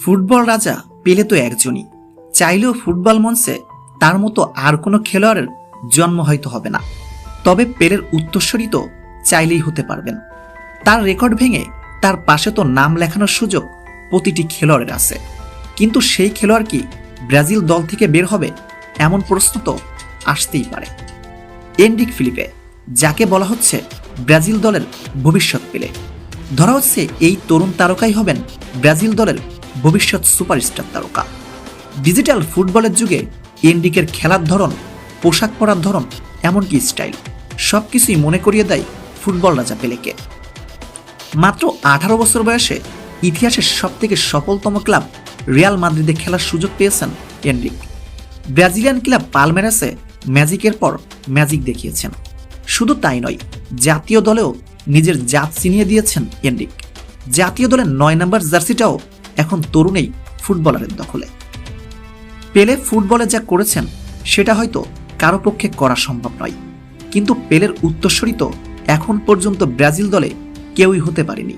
Football রাজা পেলে তো একজনই। চাইলেও ফুটবল মঞ্চে তার মতো আর কোনো খেলোয়াড়ের জন্ম হয়তো হবে না। তবে পেলের উত্তরস্বরী তো চাইলেই হতে পারবেন। তার রেকর্ড ভেঙে তার পাশে তো নাম লেখানোর সুযোগ প্রতিটি খেলোয়াড়ের আছে। কিন্তু সেই খেলোয়াড় কি ব্রাজিল দল থেকে বের হবে এমন প্রশ্ন তো আসতেই পারে। এন্ডিক ফিলিপে, যাকে বলা হচ্ছে ব্রাজিল দলের ভবিষ্যৎ পেলে। ধরা হচ্ছে এই তরুণ তারকাই হবেন ব্রাজিল দলের ভবিষ্যৎ সুপারস্টার তারকা। ডিজিটাল ফুটবলের যুগে এন্ডিকের খেলার ধরন, পোশাক পরার ধরন এমনকি স্টাইল সব কিছুই মনে করিয়ে দেয় ফুটবল রাজা পেলেকে। মাত্র আঠারো বছর বয়সে ইতিহাসের সবথেকে সফলতম ক্লাব রিয়াল মাদ্রিদে খেলার সুযোগ পেয়েছেন এন্ড্রিক ব্রাজিলিয়ান ক্লাব পালমেরাসে ম্যাজিকের পর ম্যাজিক দেখিয়েছেন। শুধু তাই নয়, জাতীয় দলেও নিজের জাত চিনিয়ে দিয়েছেন এন্ড্রিক জাতীয় দলের নয় নম্বর জার্সিটাও এখন তরুণেই ফুটবলারের দখলে। পেলে ফুটবলে যা করেছেন, সেটা হয়তো কারও পক্ষে করা সম্ভব নয়। কিন্তু পেলের উত্তরসূরি তো এখন পর্যন্ত ব্রাজিল দলে কেউই হতে পারেনি।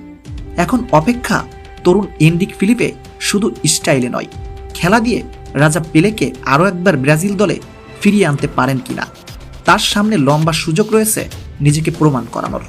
এখন অপেক্ষা তরুণ এন্ডিক ফিলিপে শুধু স্টাইলে নয়, খেলা দিয়ে রাজা পেলেকে আরও একবার ব্রাজিল দলে ফিরিয়ে আনতে পারেন কিনা, তার সামনে লম্বা সুযোগ রয়েছে নিজেকে প্রমাণ করানোর।